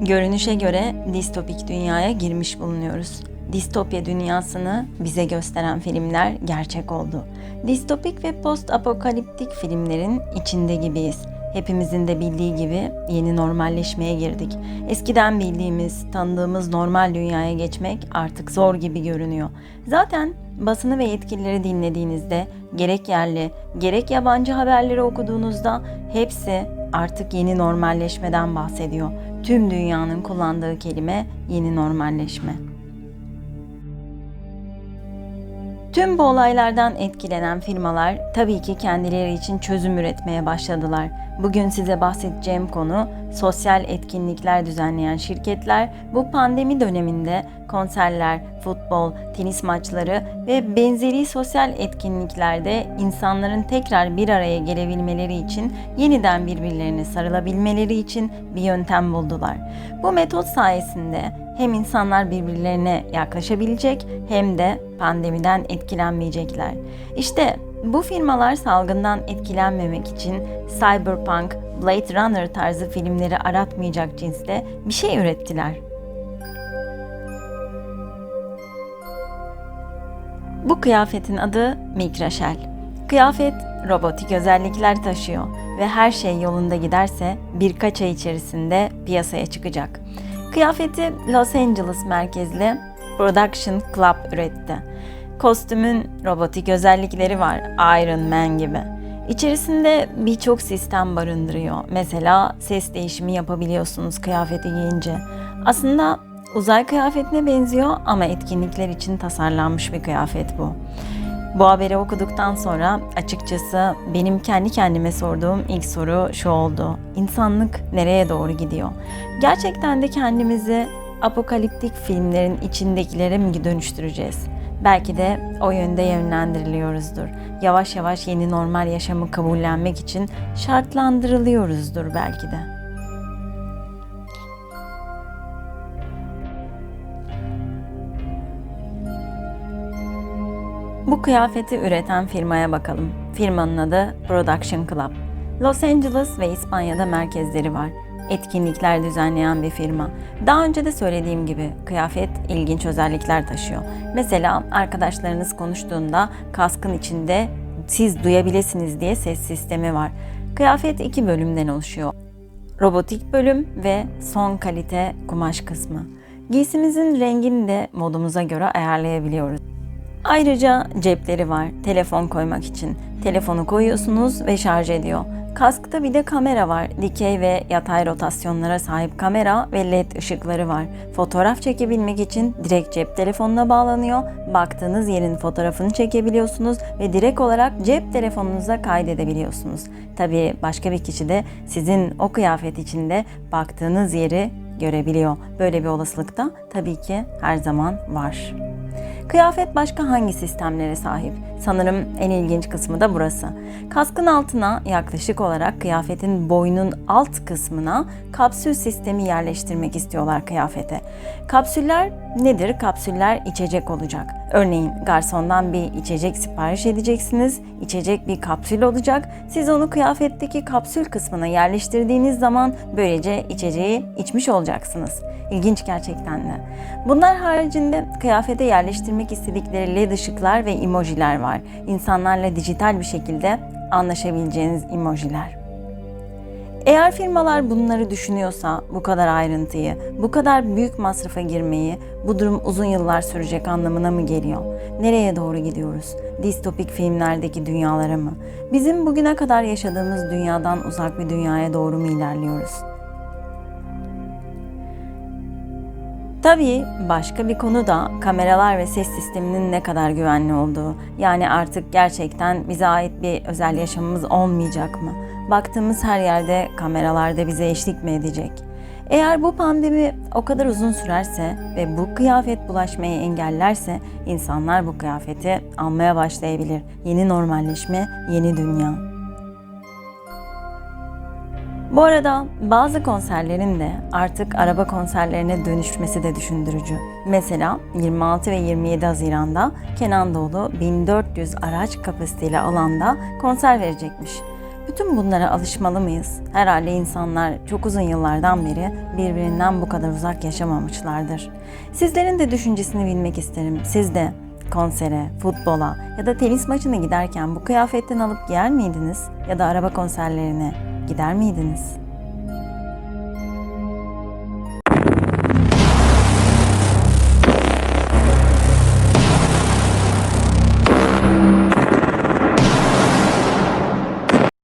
Görünüşe göre distopik dünyaya girmiş bulunuyoruz. Distopya dünyasını bize gösteren filmler gerçek oldu. Distopik ve post apokaliptik filmlerin içinde gibiyiz. Hepimizin de bildiği gibi yeni normalleşmeye girdik. Eskiden bildiğimiz, tanıdığımız normal dünyaya geçmek artık zor gibi görünüyor. Zaten basını ve yetkilileri dinlediğinizde gerek yerli, gerek yabancı haberleri okuduğunuzda hepsi artık yeni normalleşmeden bahsediyor. Tüm dünyanın kullandığı kelime yeni normalleşme. Tüm bu olaylardan etkilenen firmalar tabii ki kendileri için çözüm üretmeye başladılar. Bugün size bahsedeceğim konu sosyal etkinlikler düzenleyen şirketler bu pandemi döneminde konserler, futbol, tenis maçları ve benzeri sosyal etkinliklerde insanların tekrar bir araya gelebilmeleri için yeniden birbirlerine sarılabilmeleri için bir yöntem buldular. Bu metot sayesinde hem insanlar birbirlerine yaklaşabilecek hem de pandemiden etkilenmeyecekler. İşte bu firmalar salgından etkilenmemek için cyberpunk, Blade Runner tarzı filmleri aratmayacak cinste bir şey ürettiler. Bu kıyafetin adı Mikrashell. Kıyafet robotik özellikler taşıyor ve her şey yolunda giderse birkaç ay içerisinde piyasaya çıkacak. Kıyafeti Los Angeles merkezli Production Club üretti. Kostümün robotik özellikleri var Iron Man gibi. İçerisinde birçok sistem barındırıyor. Mesela ses değişimi yapabiliyorsunuz kıyafeti giyince. Aslında uzay kıyafetine benziyor ama etkinlikler için tasarlanmış bir kıyafet bu. Bu haberi okuduktan sonra açıkçası benim kendi kendime sorduğum ilk soru şu oldu. İnsanlık nereye doğru gidiyor? Gerçekten de kendimizi apokaliptik filmlerin içindekilere mi dönüştüreceğiz? Belki de o yönde yönlendiriliyoruzdur. Yavaş yavaş yeni normal yaşamı kabullenmek için şartlandırılıyoruzdur belki de. Bu kıyafeti üreten firmaya bakalım. Firmanın adı Production Club. Los Angeles ve İspanya'da merkezleri var. Etkinlikler düzenleyen bir firma. Daha önce de söylediğim gibi kıyafet ilginç özellikler taşıyor. Mesela arkadaşlarınız konuştuğunda kaskın içinde siz duyabilirsiniz diye ses sistemi var. Kıyafet iki bölümden oluşuyor. Robotik bölüm ve son kalite kumaş kısmı. Giysimizin rengini de modumuza göre ayarlayabiliyoruz. Ayrıca cepleri var telefon koymak için. Telefonu koyuyorsunuz ve şarj ediyor. Kaskta bir de kamera var. Dikey ve yatay rotasyonlara sahip kamera ve led ışıkları var. Fotoğraf çekebilmek için direkt cep telefonuna bağlanıyor. Baktığınız yerin fotoğrafını çekebiliyorsunuz ve direkt olarak cep telefonunuza kaydedebiliyorsunuz. Tabii başka bir kişi de sizin o kıyafet içinde baktığınız yeri görebiliyor. Böyle bir olasılık da tabii ki her zaman var. Kıyafet başka hangi sistemlere sahip? Sanırım en ilginç kısmı da burası. Kaskın altına yaklaşık olarak kıyafetin boynun alt kısmına kapsül sistemi yerleştirmek istiyorlar kıyafete. Kapsüller nedir? Kapsüller içecek olacak. Örneğin garsondan bir içecek sipariş edeceksiniz. İçecek bir kapsül olacak. Siz onu kıyafetteki kapsül kısmına yerleştirdiğiniz zaman böylece içeceği içmiş olacaksınız. İlginç gerçekten de. Bunlar haricinde kıyafete yerleştirmek istedikleri led ışıklar ve emojiler var. İnsanlarla dijital bir şekilde anlaşabileceğiniz emojiler. Eğer firmalar bunları düşünüyorsa bu kadar ayrıntıyı, bu kadar büyük masrafa girmeyi, bu durum uzun yıllar sürecek anlamına mı geliyor? Nereye doğru gidiyoruz? Distopik filmlerdeki dünyalara mı? Bizim bugüne kadar yaşadığımız dünyadan uzak bir dünyaya doğru mu ilerliyoruz? Tabii başka bir konu da kameralar ve ses sisteminin ne kadar güvenli olduğu. Yani artık gerçekten bize ait bir özel yaşamımız olmayacak mı? Baktığımız her yerde kameralarda bize eşlik mi edecek? Eğer bu pandemi o kadar uzun sürerse ve bu kıyafet bulaşmayı engellerse insanlar bu kıyafeti almaya başlayabilir. Yeni normalleşme, yeni dünya. Bu arada bazı konserlerin de artık araba konserlerine dönüşmesi de düşündürücü. Mesela 26 ve 27 Haziran'da Kenan Doğulu 1400 araç kapasiteli alanda konser verecekmiş. Bütün bunlara alışmalı mıyız? Herhalde insanlar çok uzun yıllardan beri birbirinden bu kadar uzak yaşamamışlardır. Sizlerin de düşüncesini bilmek isterim. Siz de konsere, futbola ya da tenis maçına giderken bu kıyafetten alıp giyer miydiniz? Ya da araba konserlerine gider miydiniz?